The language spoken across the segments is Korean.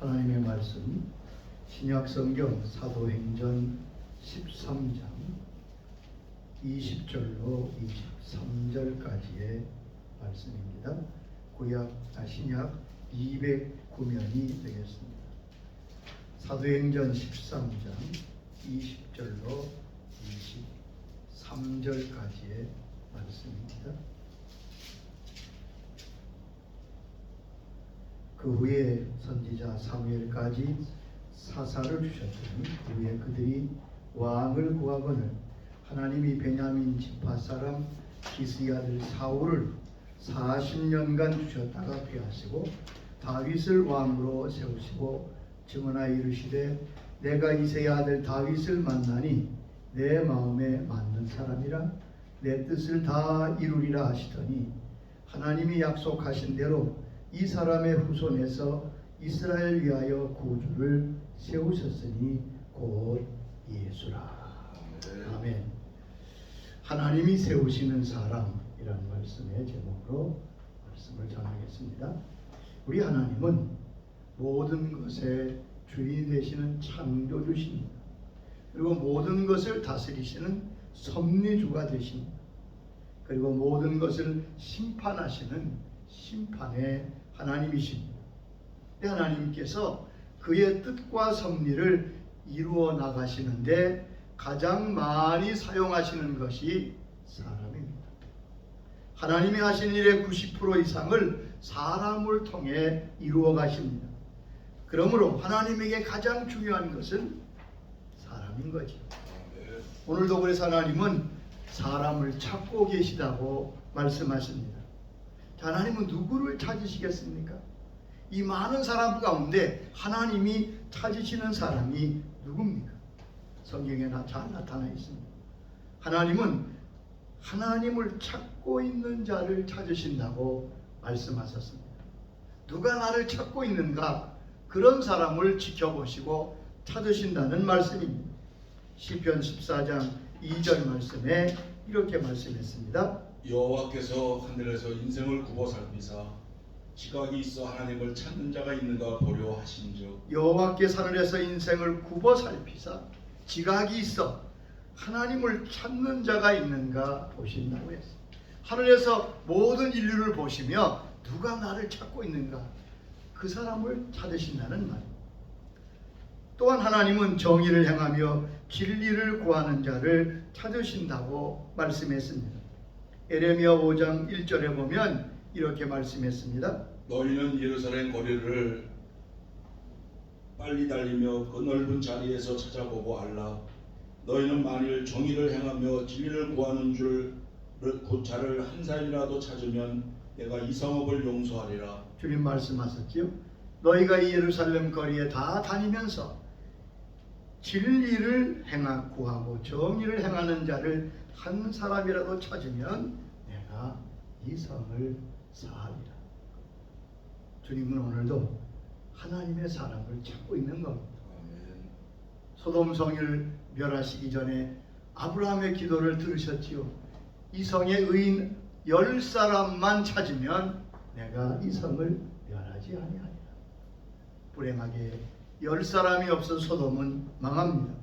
하나님의 말씀 신약 성경 사도행전 13장 20절로 23절까지의 말씀입니다. 구약 아, 신약 209면이 되겠습니다. 사도행전 13장 20절로 23절까지의 말씀입니다. 그 후에 선지자 사무엘까지 사사를 주셨더니 그 후에 그들이 왕을 구하거늘 하나님이 베냐민 지파 사람 기스의 아들 사울을 40년간 주셨다가 피하시고 다윗을 왕으로 세우시고 증언하여 이르시되 내가 이세의 아들 다윗을 만나니 내 마음에 맞는 사람이라 내 뜻을 다 이루리라 하시더니 하나님이 약속하신 대로 이 사람의 후손에서 이스라엘 위하여 구주를 세우셨으니 곧 예수라. 아멘. 하나님이 세우시는 사람이라는 말씀의 제목으로 말씀을 전하겠습니다. 우리 하나님은 모든 것의 주인 되시는 창조주십니다. 그리고 모든 것을 다스리시는 섭리주가 되십니다. 그리고 모든 것을 심판하시는 심판의 하나님이십니다. 하나님께서 그의 뜻과 섭리를 이루어 나가시는데 가장 많이 사용하시는 것이 사람입니다. 하나님이 하신 일의 90% 이상을 사람을 통해 이루어 가십니다. 그러므로 하나님에게 가장 중요한 것은 사람인 거죠. 오늘도 그래서 하나님은 사람을 찾고 계시다고 말씀하십니다. 자, 하나님은 누구를 찾으시겠습니까? 이 많은 사람 가운데 하나님이 찾으시는 사람이 누굽니까? 성경에 잘 나타나 있습니다. 하나님은 하나님을 찾고 있는 자를 찾으신다고 말씀하셨습니다. 누가 나를 찾고 있는가? 그런 사람을 지켜보시고 찾으신다는 말씀입니다. 시편 14장 2절 말씀에 이렇게 말씀했습니다. 여호와께서 하늘에서 인생을 굽어 살피사 지각이 있어 하나님을 찾는 자가 있는가 보려 하신즉 여호와께서 하늘에서 인생을 굽어 살피사 지각이 있어 하나님을 찾는 자가 있는가 보신다고 했어요. 하늘에서 모든 인류를 보시며 누가 나를 찾고 있는가 그 사람을 찾으신다는 말. 또한 하나님은 정의를 행하며 진리를 구하는 자를 찾으신다고 말씀했습니다. 에레미야 5장 1절에 보면 이렇게 말씀했습니다. 너희는 예루살렘 거리를 빨리 달리며 그 넓은 자리에서 찾아보고 알라 너희는 만일 정의를 행하며 진리를 구하는 줄그 자를 한 사람이라도 찾으면 내가 이 성읍을 용서하리라 주님 말씀하셨지요. 너희가 이 예루살렘 거리에 다 다니면서 진리를 행하 구하고 정의를 행하는 자를 한 사람이라도 찾으면 내가 이 성을 사하리라. 주님은 오늘도 하나님의 사람을 찾고 있는 겁니다. 소돔 성을 멸하시기 전에 아브라함의 기도를 들으셨지요. 이 성의 의인 열 사람만 찾으면 내가 이 성을 멸하지 아니하리라. 불행하게 열 사람이 없어 소돔은 망합니다.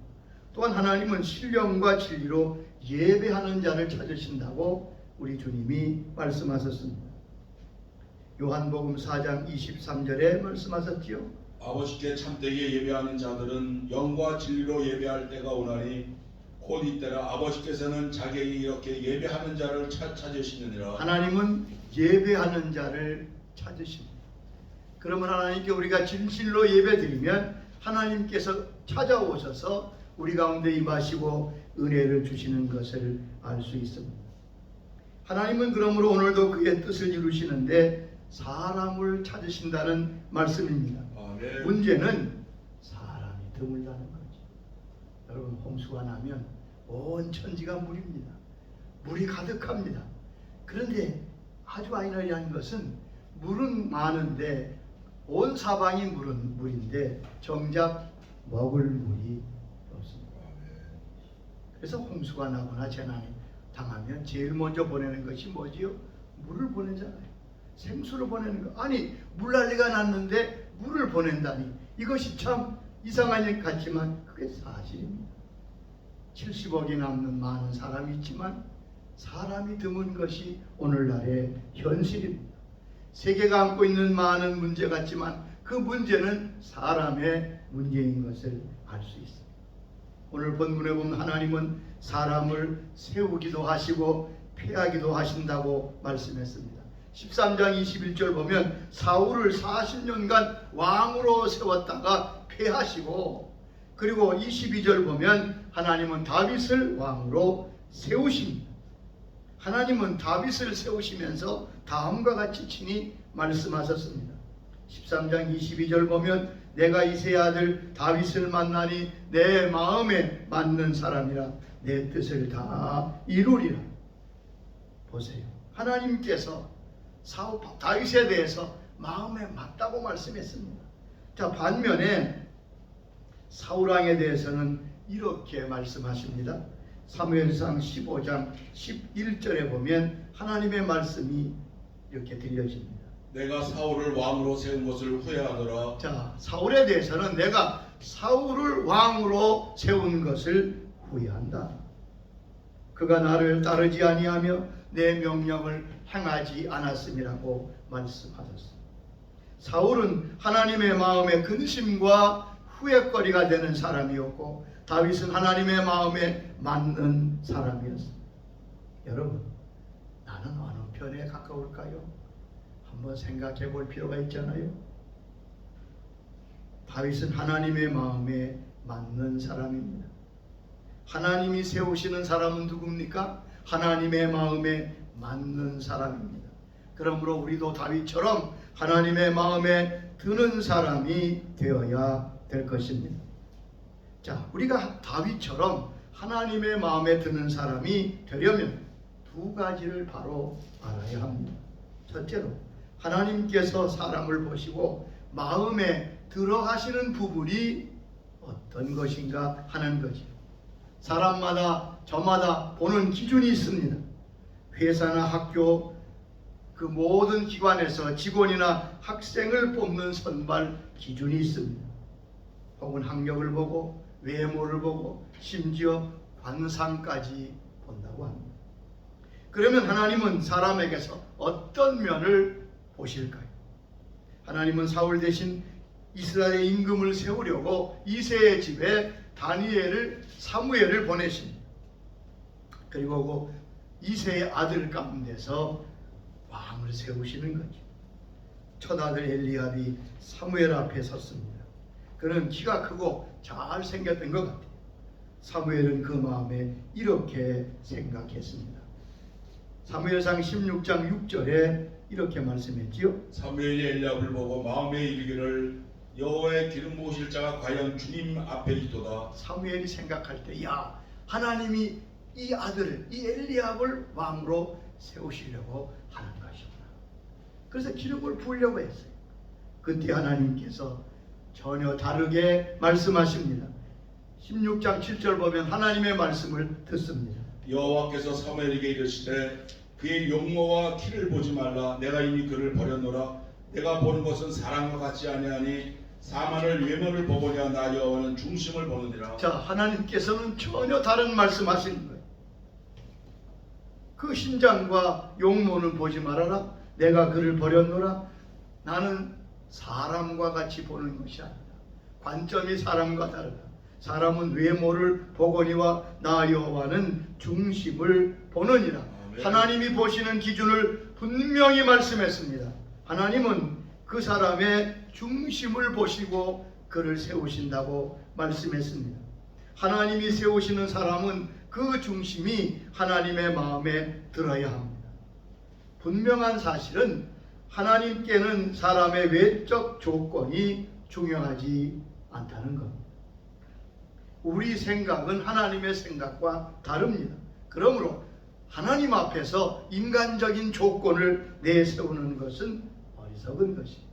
또한 하나님은 신령과 진리로 예배하는 자를 찾으신다고 우리 주님이 말씀하셨습니다. 요한복음 4장 23절에 말씀하셨지요. 아버지께 참되게 예배하는 자들은 영과 진리로 예배할 때가 오나니 곧 이때라 아버지께서는 자기에게 이렇게 예배하는 자를 찾, 찾으시느니라 하나님은 예배하는 자를 찾으십니다. 그러면 하나님께 우리가 진실로 예배드리면 하나님께서 찾아오셔서 우리 가운데 임하시고 은혜를 주시는 것을 알 수 있습니다. 하나님은 그러므로 오늘도 그의 뜻을 이루시는데 사람을 찾으신다는 말씀입니다. 아멘 문제는 사람이 드물다는 거죠. 여러분 홍수가 나면 온 천지가 물입니다. 물이 가득합니다. 그런데 아주 아이러니한 것은 물은 많은데 온 사방이 물은 물인데 정작 먹을 물이 없습니다. 그래서 홍수가 나거나 재난이 당하면 제일 먼저 보내는 것이 뭐지요? 물을 보내잖아요. 생수를 보내는 거. 아니 물난리가 났는데 물을 보낸다니 이것이 참 이상한 일 같지만 그게 사실입니다. 70억이 남는 많은 사람이 있지만 사람이 드문 것이 오늘날의 현실입니다. 세계가 안고 있는 많은 문제 같지만 그 문제는 사람의 문제인 것을 알 수 있습니다. 오늘 본문에 보면 하나님은 사람을 세우기도 하시고 폐하기도 하신다고 말씀했습니다. 13장 21절 보면 사울을 40년간 왕으로 세웠다가 폐하시고 그리고 22절 보면 하나님은 다윗을 왕으로 세우십니다. 하나님은 다윗을 세우시면서 다음과 같이 친히 말씀하셨습니다. 13장 22절 보면 내가 이세 아들 다윗을 만나니 내 마음에 맞는 사람이라 내 뜻을 다 이루리라. 보세요. 하나님께서 사울 다윗에 대해서 마음에 맞다고 말씀했습니다. 자 반면에 사울 왕에 대해서는 이렇게 말씀하십니다. 사무엘상 15장 11절에 보면 하나님의 말씀이 이렇게 들려집니다. 내가 사울을 왕으로 세운 것을 후회하노라. 자, 사울에 대해서는 내가 사울을 왕으로 세운 것을 후회한다. 그가 나를 따르지 아니하며 내 명령을 행하지 않았음이라고 말씀하셨습니다. 사울은 하나님의 마음에 근심과 후회거리가 되는 사람이었고 다윗은 하나님의 마음에 맞는 사람이었습니다. 여러분, 나는 편에 가까울까요? 한번 생각해 볼 필요가 있잖아요. 다윗은 하나님의 마음에 맞는 사람입니다. 하나님이 세우시는 사람은 누굽니까? 하나님의 마음에 맞는 사람입니다. 그러므로 우리도 다윗처럼 하나님의 마음에 드는 사람이 되어야 될 것입니다. 자, 우리가 다윗처럼 하나님의 마음에 드는 사람이 되려면 두 가지를 바로 알아야 합니다. 첫째로 하나님께서 사람을 보시고 마음에 들어가시는 부분이 어떤 것인가 하는 거죠. 사람마다 저마다 보는 기준이 있습니다. 회사나 학교 그 모든 기관에서 직원이나 학생을 뽑는 선발 기준이 있습니다. 혹은 학력을 보고 외모를 보고 심지어 관상까지 본다고 합니다. 그러면 하나님은 사람에게서 어떤 면을 보실까요? 하나님은 사울 대신 이스라엘 임금을 세우려고 이세의 집에 다니엘을 사무엘을 보내십니다. 그리고 그 이세의 아들 가운데서 왕을 세우시는 거죠. 첫 아들 엘리압이 사무엘 앞에 섰습니다. 그는 키가 크고 잘 생겼던 것 같아요. 사무엘은 그 마음에 이렇게 생각했습니다. 사무엘상 16장 6절에 이렇게 말씀했지요. 사무엘이 엘리압을 보고 마음에 이르기를 여호와의 기름 부으실 자가 과연 주님 앞에 있도다. 사무엘이 생각할 때, 야 하나님이 이 아들을 이 엘리압을 왕으로 세우시려고 하는 것이구나. 그래서 기름을 부으려고 했어요. 그때 하나님께서 전혀 다르게 말씀하십니다. 16장 7절 보면 하나님의 말씀을 듣습니다. 여호와께서 사무엘에게 이르시되 그의 용모와 키를 보지 말라. 내가 이미 그를 버렸노라. 내가 보는 것은 사람과 같지 아니하니 사만을 외모를 보고냐 나 여호와는 중심을 보느니라. 자, 하나님께서는 전혀 다른 말씀하시는 거예요. 그 신장과 용모는 보지 말아라. 내가 그를 버렸노라. 나는 사람과 같이 보는 것이 아니다. 관점이 사람과 다르다. 사람은 외모를 보거니와 나 여호와는 중심을 보느니라. 하나님이 보시는 기준을 분명히 말씀했습니다. 하나님은 그 사람의 중심을 보시고 그를 세우신다고 말씀했습니다. 하나님이 세우시는 사람은 그 중심이 하나님의 마음에 들어야 합니다. 분명한 사실은 하나님께는 사람의 외적 조건이 중요하지 않다는 겁니다. 우리 생각은 하나님의 생각과 다릅니다. 그러므로 하나님 앞에서 인간적인 조건을 내세우는 것은 어리석은 것입니다.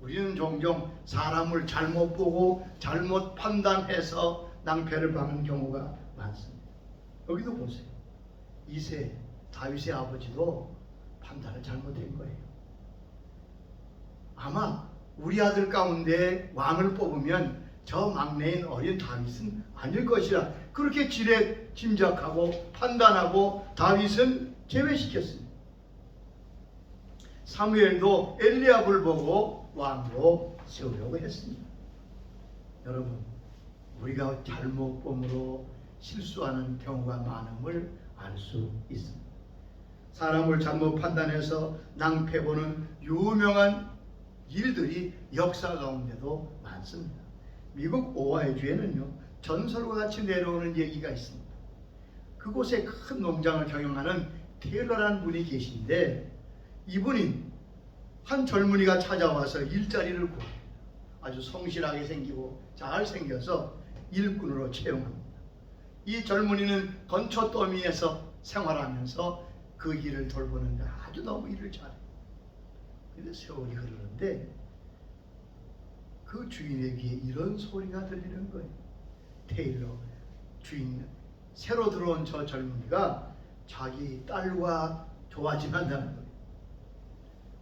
우리는 종종 사람을 잘못 보고 잘못 판단해서 낭패를 받는 경우가 많습니다. 여기도 보세요. 이세 다윗의 아버지도 판단을 잘못한 거예요. 아마 우리 아들 가운데 왕을 뽑으면 저 막내인 어린 다윗은 아닐 것이라 그렇게 지레 짐작하고 판단하고 다윗은 제외시켰습니다. 사무엘도 엘리압을 보고 왕으로 세우려고 했습니다. 여러분, 우리가 잘못 봄으로 실수하는 경우가 많음을 알 수 있습니다. 사람을 잘못 판단해서 낭패보는 유명한 일들이 역사 가운데도 많습니다. 미국 오하이 주에는요 전설과 같이 내려오는 얘기가 있습니다. 그곳에 큰 농장을 경영하는 테일러라는 분이 계신데 이분이 한 젊은이가 찾아와서 일자리를 구합니다. 아주 성실하게 생기고 잘 생겨서 일꾼으로 채용합니다. 이 젊은이는 건초 더미에서 생활하면서 그 일을 돌보는데 아주 너무 일을 잘해요. 근데 세월이 흐르는데 그 주인에게 이런 소리가 들리는 거예요. 테일러 주인 새로 들어온 저 젊은이가 자기 딸과 좋아지한다는 거예요.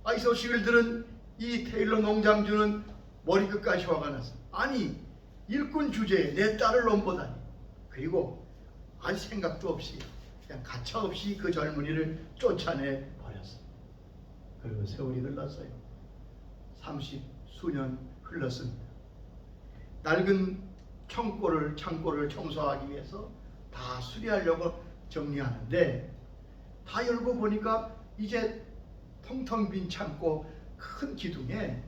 아, 이 소식을 들은 이 테일러 농장주는 머리 끝까지 화가 났어. 아니 일꾼 주제에 내 딸을 넘보다니. 그리고 아무 생각도 없이 그냥 가차없이 그 젊은이를 쫓아내 버렸어. 그리고 세월이 흘렀어요. 30 수년 흘렀습니다. 낡은 청골을 창고를 청소하기 위해서 다 수리하려고 정리하는데 다 열고 보니까 이제 텅텅 빈 창고 큰 기둥에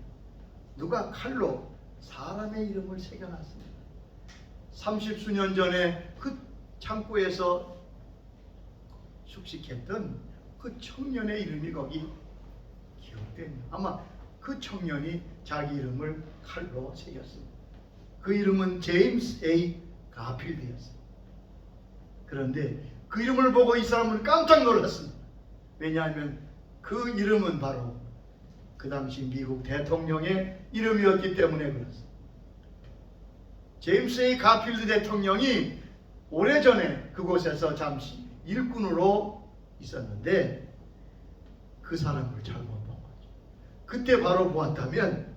누가 칼로 사람의 이름을 새겨놨습니다. 30 수년 전에 그 창고에서 숙식했던 그 청년의 이름이 거기 기록됩니다. 아마 그 청년이 자기 이름을 칼로 새겼습니다. 그 이름은 제임스 A. 가필드였습니다. 그런데 그 이름을 보고 이 사람은 깜짝 놀랐습니다. 왜냐하면 그 이름은 바로 그 당시 미국 대통령의 이름이었기 때문에 그렇습니다. 제임스 A. 가필드 대통령이 오래전에 그곳에서 잠시 일꾼으로 있었는데 그 사람을 잘못 본 거죠. 그때 바로 보았다면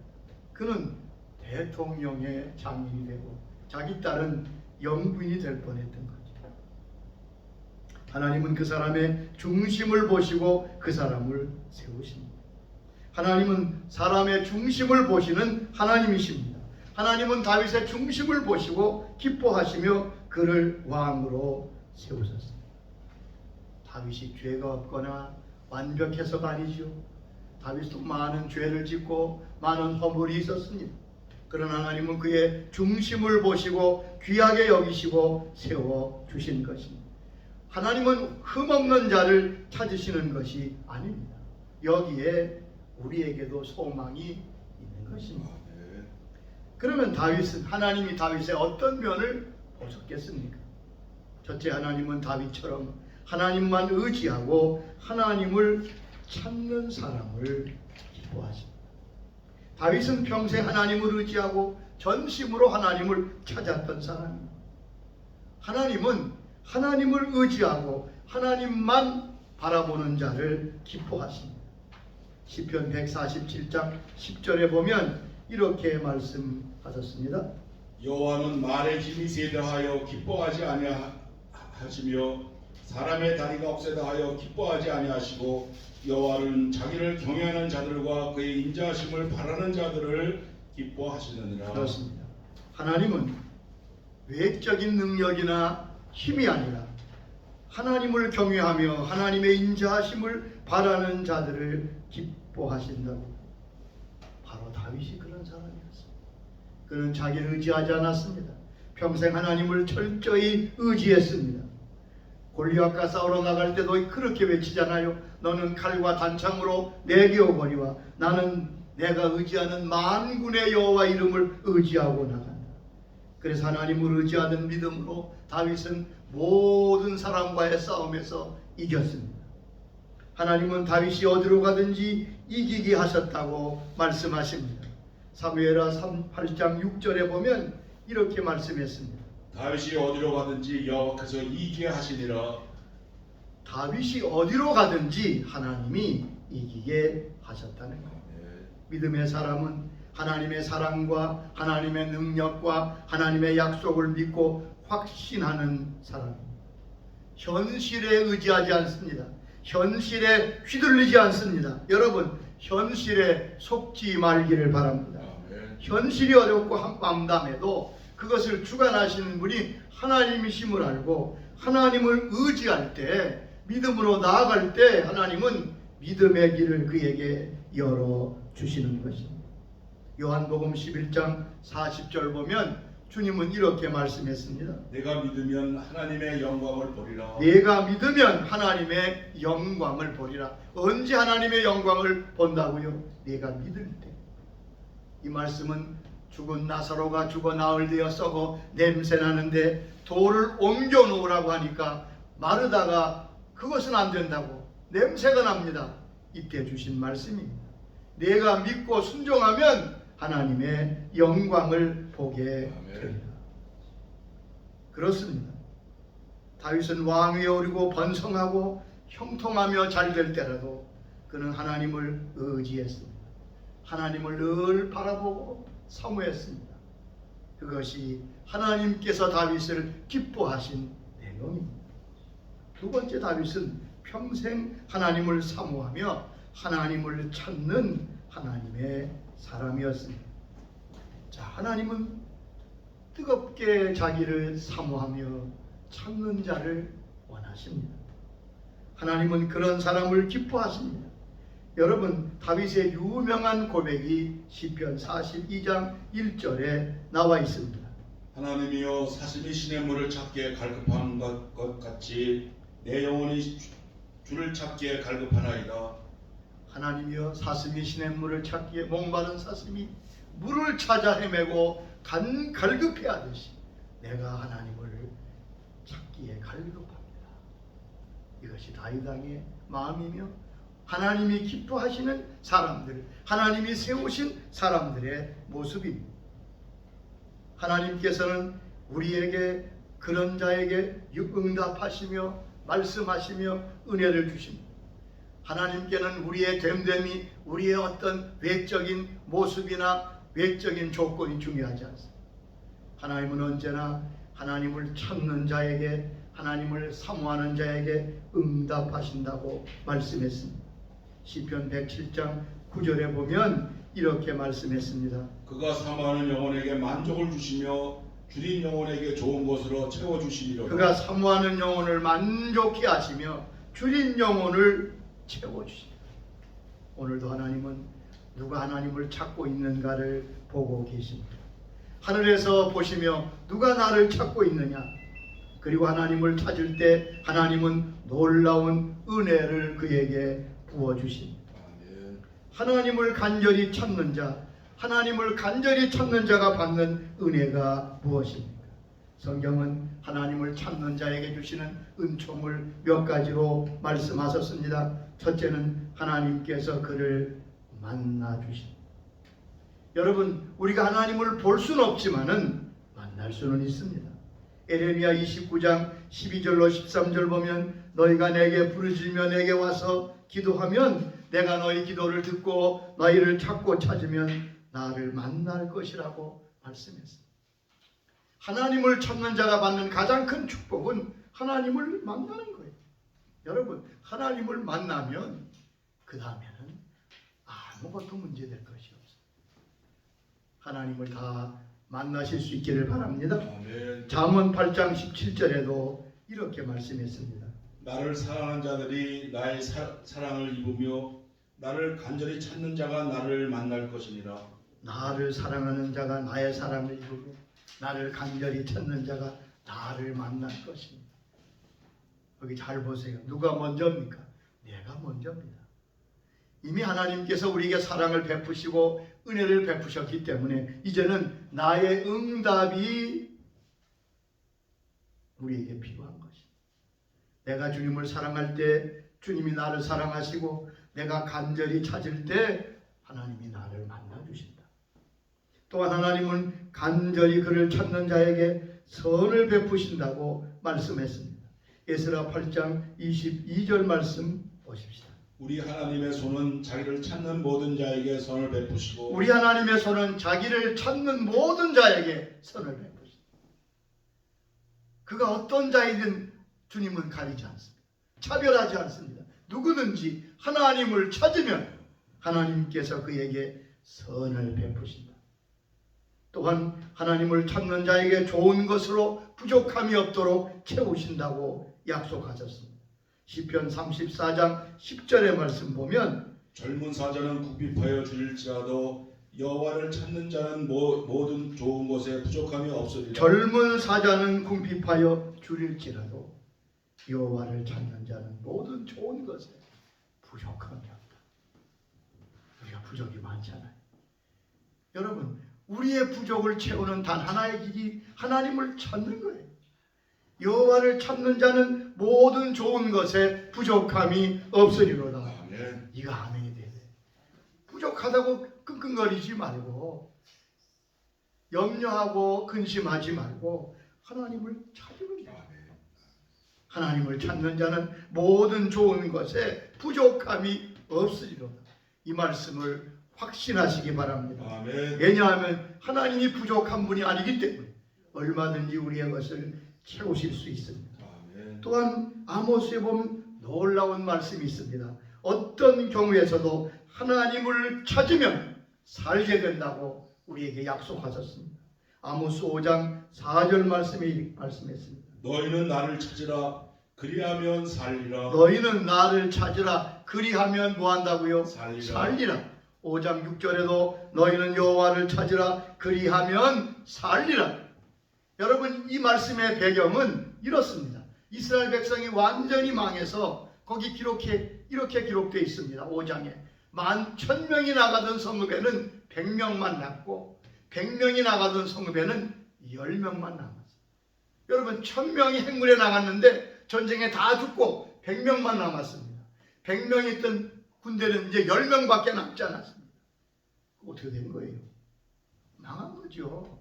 그는 대통령의 장인이 되고 자기 딸은 영부인이 될 뻔했던 거죠. 하나님은 그 사람의 중심을 보시고 그 사람을 세우십니다. 하나님은 사람의 중심을 보시는 하나님이십니다. 하나님은 다윗의 중심을 보시고 기뻐하시며 그를 왕으로 세우셨습니다. 다윗이 죄가 없거나 완벽해서가 아니죠. 다윗도 많은 죄를 짓고 많은 허물이 있었습니다. 그러나 하나님은 그의 중심을 보시고 귀하게 여기시고 세워 주신 것입니다. 하나님은 흠없는 자를 찾으시는 것이 아닙니다. 여기에 우리에게도 소망이 있는 것입니다. 네. 그러면 다윗은 하나님이 다윗의 어떤 면을 보셨겠습니까? 첫째 하나님은 다윗처럼 하나님만 의지하고 하나님을 찾는 사람을 기뻐하십니다. 다윗은 평생 하나님을 의지하고 전심으로 하나님을 찾았던 사람입니다. 하나님은 하나님을 의지하고 하나님만 바라보는 자를 기뻐하십니다. 시편 147장 10절에 보면 이렇게 말씀하셨습니다. 여호와는 말의 힘이 세다하여 기뻐하지 아니하시며 사람의 다리가 없애다 하여 기뻐하지 아니하시고 여호와는 자기를 경외하는 자들과 그의 인자하심을 바라는 자들을 기뻐하시느니라. 그렇습니다. 하나님은 외적인 능력이나 힘이 아니라 하나님을 경외하며 하나님의 인자하심을 바라는 자들을 기뻐하신다고. 바로 다윗이 그런 사람이었습니다. 그는 자기를 의지하지 않았습니다. 평생 하나님을 철저히 의지했습니다. 골리앗과 싸우러 나갈 때도 그렇게 외치잖아요. 너는 칼과 단창으로 내게 오거니와 나는 내가 의지하는 만군의 여호와 이름을 의지하고 나간다. 그래서 하나님을 의지하는 믿음으로 다윗은 모든 사람과의 싸움에서 이겼습니다. 하나님은 다윗이 어디로 가든지 이기게 하셨다고 말씀하십니다. 사무엘하 8장 6절에 보면 이렇게 말씀했습니다. 다윗이 어디로 가든지 여호와께서 이기게 하시니라. 다윗이 어디로 가든지 하나님이 이기게 하셨다는 거예요. 네. 믿음의 사람은 하나님의 사랑과 하나님의 능력과 하나님의 약속을 믿고 확신하는 사람입니다. 현실에 의지하지 않습니다. 현실에 휘둘리지 않습니다. 여러분, 현실에 속지 말기를 바랍니다. 현실이 어렵고 한밤담에도 그것을 주관하시는 분이 하나님이심을 알고 하나님을 의지할 때 믿음으로 나아갈 때 하나님은 믿음의 길을 그에게 열어 주시는 것입니다. 요한복음 11장 40절 보면 주님은 이렇게 말씀했습니다. 내가 믿으면 하나님의 영광을 보리라. 내가 믿으면 하나님의 영광을 보리라. 언제 하나님의 영광을 본다고요? 내가 믿을 때. 이 말씀은 죽은 나사로가 죽어 나흘 되어 썩어 냄새 나는데 돌을 옮겨 놓으라고 하니까 마르다가 그것은 안 된다고 냄새가 납니다. 이때 주신 말씀입니다. 내가 믿고 순종하면 하나님의 영광을 보게. 됩니다. 그렇습니다. 다윗은 왕위에 오르고 번성하고 형통하며 잘 될 때라도 그는 하나님을 의지했습니다. 하나님을 늘 바라보고 사모했습니다. 그것이 하나님께서 다윗을 기뻐하신 내용입니다. 두 번째 다윗은 평생 하나님을 사모하며 하나님을 찾는 하나님의 사람이었습니다. 자, 하나님은 뜨겁게 자기를 사모하며 찾는 자를 원하십니다. 하나님은 그런 사람을 기뻐하십니다. 여러분 다윗의 유명한 고백이 시편 42장 1절에 나와 있습니다. 하나님이여 사슴이 시냇물을 찾기에 갈급한 것, 것 같이 내 영혼이 주- 주를 찾기에 갈급하나이다. 하나님이여 사슴이 시냇물을 찾기에 목마른 사슴이 물을 찾아 헤매고 간 갈급해하듯이 내가 하나님을 찾기에 갈급합니다. 이것이 다윗 왕의 마음이며 하나님이 기뻐하시는 사람들, 하나님이 세우신 사람들의 모습입니다. 하나님께서는 우리에게 그런 자에게 응답하시며 말씀하시며 은혜를 주십니다. 하나님께는 우리의 됨됨이 우리의 어떤 외적인 모습이나 외적인 조건이 중요하지 않습니다. 하나님은 언제나 하나님을 찾는 자에게 하나님을 사모하는 자에게 응답하신다고 말씀했습니다. 시편 107장 9절에 보면 이렇게 말씀했습니다. 그가 사모하는 영혼에게 만족을 주시며 줄인 영혼에게 좋은 것으로 채워 주시리로다. 그가 사모하는 영혼을 만족해 하시며 줄인 영혼을 채워 주십니다. 오늘도 하나님은 누가 하나님을 찾고 있는가를 보고 계십니다. 하늘에서 보시며 누가 나를 찾고 있느냐? 그리고 하나님을 찾을 때 하나님은 놀라운 은혜를 그에게 부어 주십니다. 아멘. 하나님을 간절히 찾는 자, 하나님을 간절히 찾는 자가 받는 은혜가 무엇입니까? 성경은 하나님을 찾는 자에게 주시는 은총을 몇 가지로 말씀하셨습니다. 첫째는 하나님께서 그를 만나 주십니다. 여러분, 우리가 하나님을 볼 수는 없지만은 만날 수는 있습니다. 에레미야 29장 12절로 13절 보면 너희가 내게 부르짖으며 내게 와서 기도하면 내가 너희 기도를 듣고 너희를 찾고 찾으면 나를 만날 것이라고 말씀했습니다. 하나님을 찾는 자가 받는 가장 큰 축복은 하나님을 만나는 거예요. 여러분, 하나님을 만나면 그 다음에는 아무것도 문제될 것이 없어요. 하나님을 다 만나실 수 있기를 바랍니다. 잠언 8장 17절에도 이렇게 말씀했습니다. 나를 사랑하는 자들이 나의 사, 사랑을 입으며 나를 간절히 찾는 자가 나를 만날 것이니라. 나를 사랑하는 자가 나의 사랑을 입으고 나를 간절히 찾는 자가 나를 만날 것입니다. 여기 잘 보세요. 누가 먼저입니까? 내가 먼저입니다. 이미 하나님께서 우리에게 사랑을 베푸시고 은혜를 베푸셨기 때문에 이제는 나의 응답이 우리에게 필요한 것입니다. 내가 주님을 사랑할 때 주님이 나를 사랑하시고 내가 간절히 찾을 때 하나님이 나를 만나 주신다. 또한 하나님은 간절히 그를 찾는 자에게 선을 베푸신다고 말씀했습니다. 에스라 8장 22절 말씀 보십시다. 우리 하나님의 손은 자기를 찾는 모든 자에게 선을 베푸시고 우리 하나님의 손은 자기를 찾는 모든 자에게 선을 베푸십니다. 그가 어떤 자이든 주님은 가리지 않습니다. 차별하지 않습니다. 누구든지 하나님을 찾으면 하나님께서 그에게 선을 베푸신다. 또한 하나님을 찾는 자에게 좋은 것으로 부족함이 없도록 채우신다고 약속하셨습니다. 시편 34장 10절의 말씀 보면 젊은 사자는 굽입하여 줄일지라도 여호와를 찾는 자는 모, 모든 좋은 것에 부족함이 없으리라 젊은 사자는 궁핍하여 줄일지라도 여호와를 찾는 자는 모든 좋은 것에 부족함이 없다. 우리가 부족이 많잖아요. 여러분, 우리의 부족을 채우는 단 하나의 길이 하나님을 찾는 거예요. 여호와를 찾는 자는 모든 좋은 것에 부족함이 없으리로다. 아멘 이거 아멘이 돼. 부족하다고 끙끙거리지 말고 염려하고 근심하지 말고 하나님을 찾으면 돼. 하나님을 찾는 자는 모든 좋은 것에 부족함이 없으리로다. 이 말씀을 확신하시기 바랍니다. 아멘 왜냐하면 하나님이 부족한 분이 아니기 때문에 얼마든지 우리의 것을 채우실 수 있습니다. 아멘 또한 아모스에 보면 놀라운 말씀이 있습니다. 어떤 경우에서도 하나님을 찾으면 살게 된다고 우리에게 약속하셨습니다. 아모스 5장 4절 말씀이 말씀했습니다. 너희는 나를 찾으라 그리하면 살리라 너희는 나를 찾으라 그리하면 뭐 한다고요? 살리라 살리라. 5장 6절에도 너희는 여호와를 찾으라 그리하면 살리라. 여러분 이 말씀의 배경은 이렇습니다. 이스라엘 백성이 완전히 망해서 거기 기록해 이렇게 기록되어 있습니다. 5장에 만 천명이 나가던 성읍에는 100명만 남고 100명이 나가던 성읍에는 10명만 남았어요. 여러분 천명이 행군에 나갔는데 전쟁에 다 죽고 100명만 남았습니다. 100명 있던 군대는 이제 10명밖에 남지 않았습니다. 어떻게 된 거예요? 망한 거죠.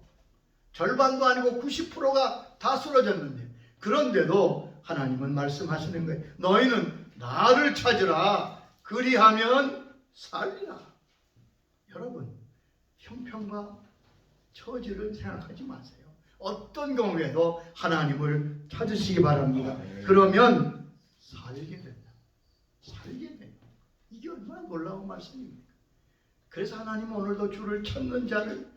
절반도 아니고 90%가 다 쓰러졌는데 그런데도 하나님은 말씀하시는 거예요. 너희는 나를 찾으라. 그리하면 살리라. 여러분 형편과 처지를 생각하지 마세요. 어떤 경우에도 하나님을 찾으시기 바랍니다. 그러면 살게 된다. 살게 된다. 이게 얼마나 놀라운 말씀입니까? 그래서 하나님은 오늘도 주를 찾는 자를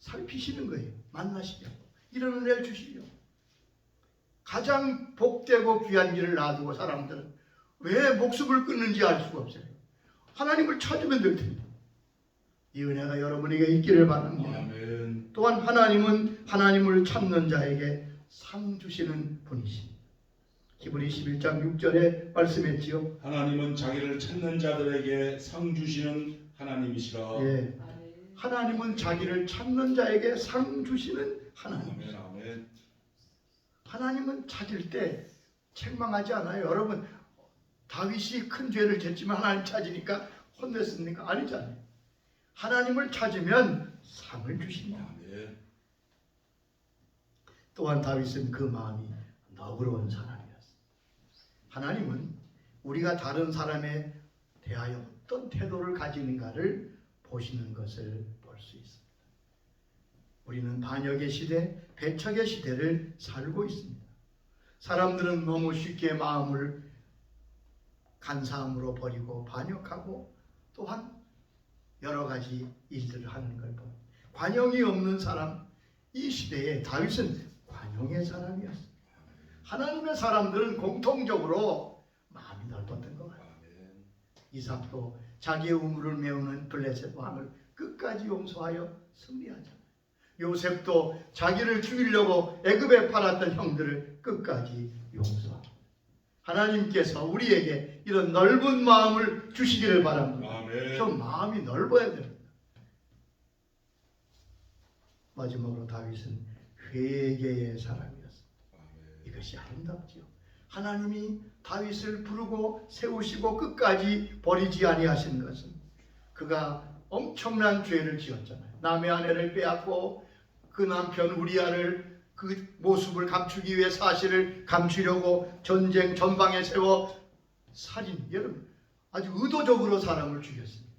살피시는 거예요. 만나시려고. 이런 은혜를 주시려고. 가장 복되고 귀한 길을 놔두고 사람들은 왜 목숨을 끊는지 알 수가 없어요. 하나님을 찾으면 될 텐데. 이 은혜가 여러분에게 있기를 바랍니다. 아멘 또한 하나님은 하나님을 찾는 자에게 상 주시는 분이십니다. 히브리 11장 6절에 말씀했지요. 하나님은 자기를 찾는 자들에게 상 주시는 하나님이시라 예. 하나님은 자기를 찾는 자에게 상 주시는 하나님. 아멘 아멘 하나님은 찾을 때 책망하지 않아요. 여러분 다윗이 큰 죄를 졌지만 하나님 찾으니까 혼냈습니까? 아니잖아요. 하나님을 찾으면 상을 주십니다. 아멘 또한 다윗은 그 마음이 너그러운 사람이었습니다. 하나님은 우리가 다른 사람에 대하여 어떤 태도를 가지는가를 보시는 것을 볼 수 있습니다. 우리는 반역의 시대, 배척의 시대를 살고 있습니다. 사람들은 너무 쉽게 마음을 간사함으로 버리고 반역하고 또한 여러 가지 일들을 하는 걸 봅니다. 관용이 없는 사람, 이 시대에 다윗은 관용의 사람이었습니다. 하나님의 사람들은 공통적으로 마음이 넓었던 것 같아요. 이삭도 자기의 우물을 메우는 블레셋 왕을 끝까지 용서하여 승리하잖아요. 요셉도 자기를 죽이려고 애굽에 팔았던 형들을 끝까지 용서하고 하나님께서 우리에게 이런 넓은 마음을 주시기를 바랍니다. 아멘 좀 마음이 넓어야 됩니다. 마지막으로 다윗은 회개의 사람이었습니다. 이것이 아름답지요. 하나님이 다윗을 부르고 세우시고 끝까지 버리지 아니하신 것은 그가 엄청난 죄를 지었잖아요. 남의 아내를 빼앗고 그 남편 우리아를 그 모습을 감추기 위해 사실을 감추려고 전쟁 전방에 세워 살인 여러분 아주 의도적으로 사람을 죽였습니다.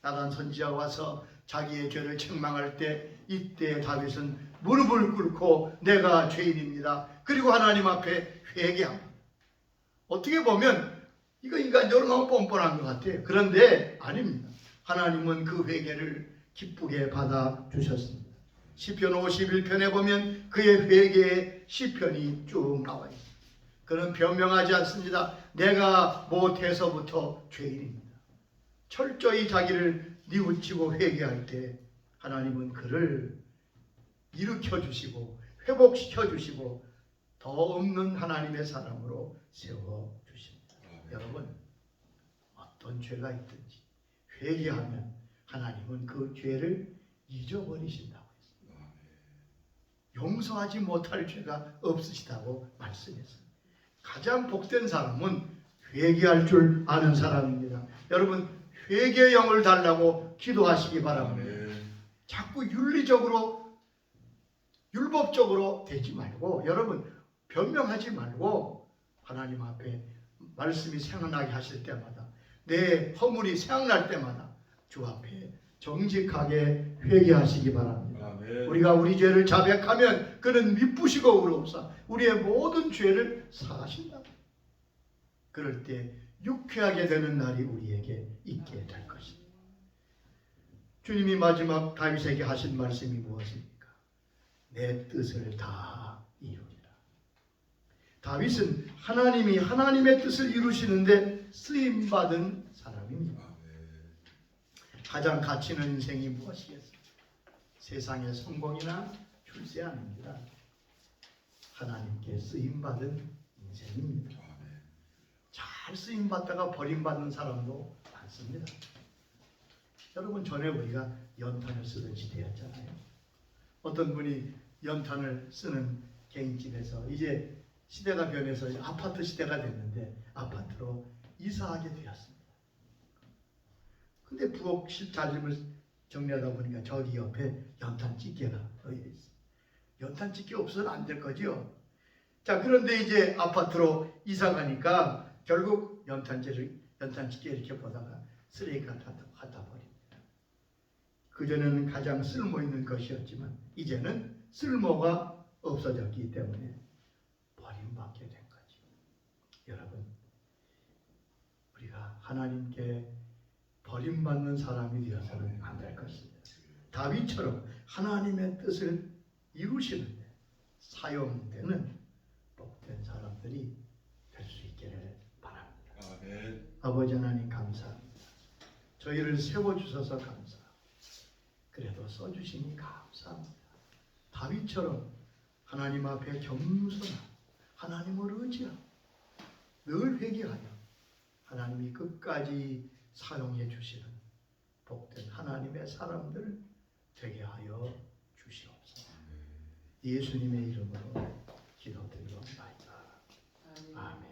나단 선지자가 와서 자기의 죄를 책망할 때 이때 다윗은 무릎을 꿇고 내가 죄인입니다. 그리고 하나님 앞에 회개합니다. 어떻게 보면 이거 인간적으로 너무 뻔뻔한 것 같아요. 그런데 아닙니다. 하나님은 그 회개를 기쁘게 받아 주셨습니다. 시편 51편에 보면 그의 회개의 시편이 쭉 나와 있습니다. 그는 변명하지 않습니다. 내가 못해서부터 죄인입니다. 철저히 자기를 뉘우치고 회개할 때 하나님은 그를 일으켜 주시고 회복시켜 주시고 더 없는 하나님의 사람으로 세워 주십니다. 여러분 어떤 죄가 있든지 회개하면 하나님은 그 죄를 잊어버리신다고 했습니다. 용서하지 못할 죄가 없으시다고 말씀했습니다. 가장 복된 사람은 회개할 줄 아는 사람입니다. 여러분 회개의 영을 달라고 기도하시기 바랍니다. 아멘. 자꾸 윤리적으로 율법적으로 되지 말고 여러분 변명하지 말고 하나님 앞에 말씀이 생각나게 하실 때마다 내 허물이 생각날 때마다 주 앞에 정직하게 회개하시기 바랍니다. 아멘. 우리가 우리 죄를 자백하면 그는 미쁘시고 의롭사 우리의 모든 죄를 사하신다. 그럴 때 유쾌하게 되는 날이 우리에게 있게 될 것입니다. 주님이 마지막 다윗에게 하신 말씀이 무엇입니까? 내 뜻을 다 이루리라. 다윗은 하나님이 하나님의 뜻을 이루시는데 쓰임 받은 사람입니다. 가장 가치 있는 인생이 무엇이겠습니까? 세상의 성공이나 출세 아닙니다. 하나님께 쓰임 받은 인생입니다. 잘 쓰임 받다가 버림받는 사람도 많습니다. 여러분 전에 우리가 연탄을 쓰던 시대였잖아요. 어떤 분이 연탄을 쓰는 개인집에서 이제 시대가 변해서 아파트 시대가 됐는데 아파트로 이사하게 되었습니다. 근데 부엌 실 자lim을 정리하다 보니까 저기 옆에 연탄 찌개가 놓여 있어. 연탄 찌개 없어서는 안될 거죠. 자 그런데 이제 아파트로 이사 가니까 결국 연탄재를 연탄찌개 이렇게 보다가 쓰레기 갖다 갖다 버립니다. 그전에는 가장 쓸모 있는 것이었지만 이제는 쓸모가 없어졌기 때문에 버림받게 된 거죠. 여러분 우리가 하나님께 버림받는 사람이 되어서는 안 될 것입니다. 다윗처럼 하나님의 뜻을 이루시는데 사용되는 복된 사람들이 될 수 있기를 바랍니다. 아버지 하나님 감사합니다. 저희를 세워주셔서 감사합니다. 그래도 써주시니 감사합니다. 다윗처럼 하나님 앞에 겸손한 하나님을 의지하고 늘 회개하여 하나님이 끝까지 사용해 주시는 복된 하나님의 사람들 되게 하여 주시옵소서. 예수님의 이름으로 기도드리옵나이다. 아멘.